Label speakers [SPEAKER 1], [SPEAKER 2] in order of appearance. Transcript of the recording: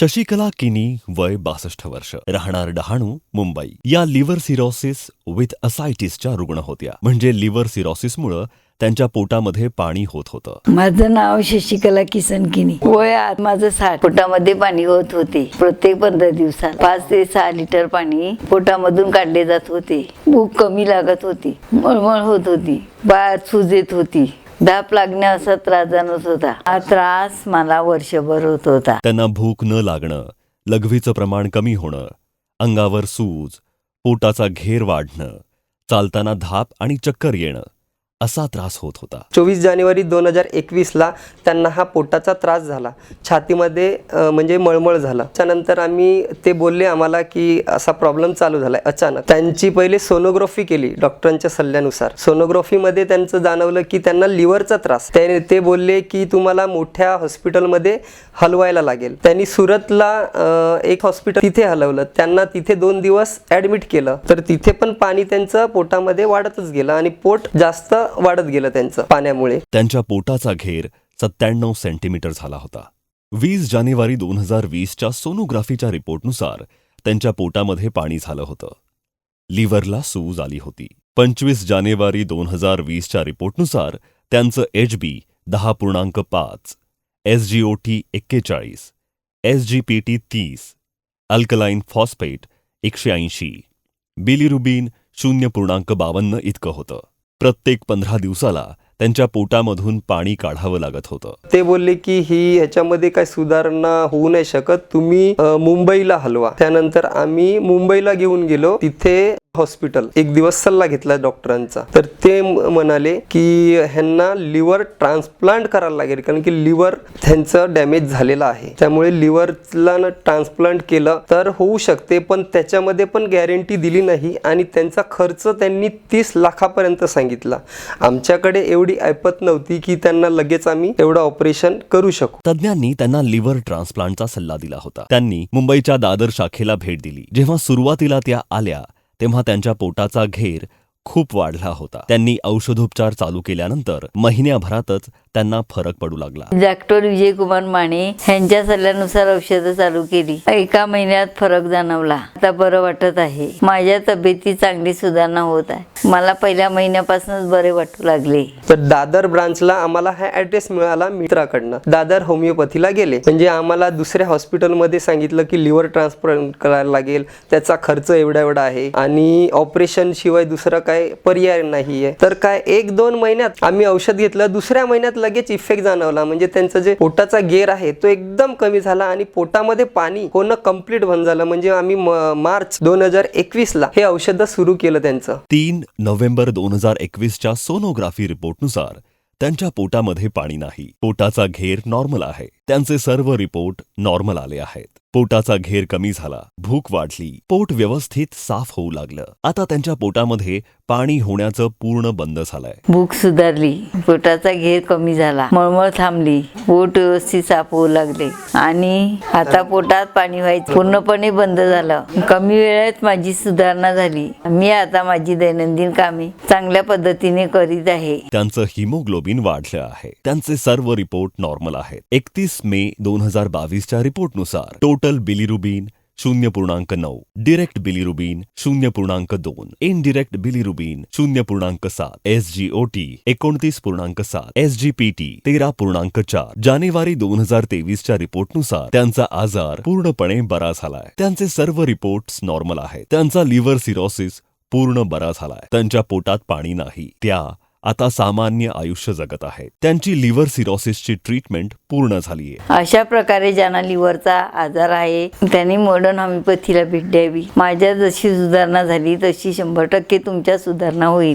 [SPEAKER 1] शशिकला किनी वय बासष्ट वर्ष. राहणार डहाणू मुंबई. या लिव्हर सिरॉसिस विथ असायटिसच्या रुग्ण होत्या. म्हणजे लिव्हर सिरॉसिसमुळं त्यांच्या पोटामध्ये पाणी होत होतं.
[SPEAKER 2] माझं नाव शशिकला किसन किनी. वय माझं साठ. पोटामध्ये पाणी होत होते. प्रत्येक पंधरा दिवसात पाच ते सहा लिटर पाणी पोटामधून काढले जात होते. भूक कमी लागत होती. मळमळ होत होती. बाहेर सूज येत होती. दाप लागण्याचा असा त्रास जाणवत होता. हा त्रास मला वर्षभर होत होता.
[SPEAKER 1] त्यांना भूक न लागणं लघवीचं प्रमाण कमी होणं अंगावर सूज पोटाचा घेर वाढणं चालताना धाप आणि चक्कर येणं असा त्रास होत होता.
[SPEAKER 3] चोवीस जानेवारी दोन हजार एकवीसला त्यांना हा पोटाचा त्रास झाला. छातीमध्ये म्हणजे मळमळ झाला. त्यानंतर आम्ही ते बोलले आम्हाला की असा प्रॉब्लेम चालू झालाय अचानक. त्यांची पहिले सोनोग्राफी केली डॉक्टरांच्या सल्ल्यानुसार. सोनोग्राफीमध्ये त्यांचं जाणवलं की त्यांना लिव्हरचा त्रास. त्याने ते बोलले की तुम्हाला मोठ्या हॉस्पिटलमध्ये हलवायला लागेल. त्यांनी सुरतला एक हॉस्पिटल तिथे हलवलं. त्यांना तिथे दोन दिवस ऍडमिट केलं. तर तिथे पण पाणी त्यांचं पोटामध्ये वाढतच गेलं आणि पोट जास्त वाढत गेलं त्यांचं पाण्यामुळे.
[SPEAKER 1] त्यांच्या पोटाचा घेर सत्त्याण्णव सेंटीमीटर झाला होता. वीस जानेवारी दोन हजार वीसच्या सोनोग्राफीच्या रिपोर्टनुसार त्यांच्या पोटामध्ये पाणी झालं होतं. लिव्हरला सूज आली होती. पंचवीस जानेवारी दोन हजार वीसच्या रिपोर्टनुसार त्यांचं एच बी दहा पूर्णांक पाच एसजीओटी एक्केचाळीस एसजीपीटी तीस अल्कलाईन फॉस्फेट एकशे ऐंशी बिलिरुबीन शून्य पूर्णांक बावन्न इतकं होतं. प्रत्येक पंधरा दिवसाला त्यांच्या पोटामधून पाणी काढावं लागत होतं.
[SPEAKER 3] ते बोलले की ही ह्याच्यामध्ये काय सुधारणा होऊ नाही शकत. तुम्ही अ, मुंबईला हलवा. त्यानंतर आम्ही मुंबईला घेऊन गेलो. तिथे हॉस्पिटल एक दिवस सल्ला घेतला डॉक्टरांचा. तर ते म्हणाले की ह्यांना लिव्हर ट्रान्सप्लांट करायला लागेल कारण की लिव्हर त्यांचं डॅमेज झालेलं आहे. त्यामुळे लिव्हरला ट्रान्सप्लांट केलं तर होऊ शकते पण त्याच्यामध्ये पण गॅरंटी दिली नाही आणि त्यांचा खर्च त्यांनी तीस लाखापर्यंत सांगितला. आमच्याकडे एवढी ऐपत नव्हती की त्यांना लगेच आम्ही एवढं ऑपरेशन करू शकू.
[SPEAKER 1] तज्ज्ञांनी त्यांना लिव्हर ट्रान्सप्लांटचा सल्ला दिला होता. त्यांनी मुंबईच्या दादर शाखेला भेट दिली. जेव्हा सुरुवातीला त्या आल्या तेव्हा त्यांच्या पोटाचा घेर खूप वाढला होता. त्यांनी औषधोपचार चालू केल्यानंतर महिन्याभरातच त्यांना फरक पडू लागला.
[SPEAKER 2] डॉक्टर विजयकुमार माने यांच्या सल्ल्यानुसार औषधं चालू केली. एका महिन्यात फरक जाणवला. आता बरं वाटत आहे. माझ्या तब्येतीत चांगली सुधारणा होत आहे. मला पहिल्या महिन्यापासूनच बरे वाटू लागले.
[SPEAKER 3] तर दादर ब्रांचला आम्हाला हा ऍड्रेस मिळाला मित्राकडनं. दादर होमिओपॅथीला गेले. म्हणजे आम्हाला दुसऱ्या हॉस्पिटलमध्ये सांगितलं की लिव्हर ट्रान्सप्लांट करायला लागेल. त्याचा खर्च एवढा एवढा आहे. आणि ऑपरेशन शिवाय दुसरा काय पर्याय नाहीये. तर काय एक दोन महिन्यात आम्ही औषध घेतलं. दुसऱ्या महिन्यात लगेच इफेक्ट जाणवला. म्हणजे त्यांचं जे पोटाचा गेर आहे तो एकदम कमी झाला आणि पोटामध्ये पाणी होणं कंप्लीट बंद झालं. म्हणजे आम्ही मार्च दोन हजार एकवीस ला हे औषध सुरू केलं त्यांचं.
[SPEAKER 1] तीन नोव्हेंबर दोन हजार एकवीसच्या सोनोग्राफी रिपोर्टनुसार त्यांच्या पोटामध्ये पाणी नाही. पोटाचा घेर नॉर्मल आहे. त्यांचे सर्व रिपोर्ट नॉर्मल आले आहेत. पोटाचा घेर कमी झाला भूक वाढली पोट व्यवस्थित साफ होऊ लागलं. आता त्यांच्या पोटामध्ये पाणी होण्याचं पूर्ण बंद झालंय.
[SPEAKER 2] भूक सुधारली पोटाचा घेर कमी झाला मळमळ थांबली पोट व्यवस्थित साफ होऊ लागले. आणि आता पोटात पाणी व्हायचं पूर्णपणे बंद झालं. कमी वेळेत माझी सुधारणा झाली. मी आता माझी दैनंदिन कामे चांगल्या पद्धतीने करीत आहे.
[SPEAKER 1] त्यांचं हिमोग्लोबिन वाढलं आहे. त्यांचे सर्व रिपोर्ट नॉर्मल आहेत. एकतीस मे दोन हजार बावीसच्या रिपोर्टनुसार टोटल बिलिरुबिन शून्य पूर्णांक नऊ डिरेक्ट बिलिरुबिन शून्य पूर्णांक दोन इनडिरेक्ट बिलिरुबिन शून्य पूर्णांक सात एस जी ओ टी एकोणतीस पूर्णांक सात एस जी पी टी तेरा पूर्णांक चार. जानेवारी दोन हजार तेवीसच्या रिपोर्टनुसार त्यांचा आजार पूर्णपणे बरा झालाय. त्यांचे सर्व रिपोर्ट्स नॉर्मल आहेत. त्यांचा लिव्हर सिरोसिस पूर्ण बरा झालाय. त्यांच्या पोटात पाणी नाही. त्या आता सामान्य आयुष्य जगत आहेत त्यांची लिव्हर सिरोसिसची ट्रीटमेंट पूर्ण झालीय.
[SPEAKER 2] अशा प्रकारे ज्यांना लिव्हरचा आजार आहे त्यांनी मॉडर्न होमिओपॅथीला भेट द्यावी. माझ्या जशी सुधारणा झाली तशी शंभर टक्के तुमच्या सुधारणा होईल.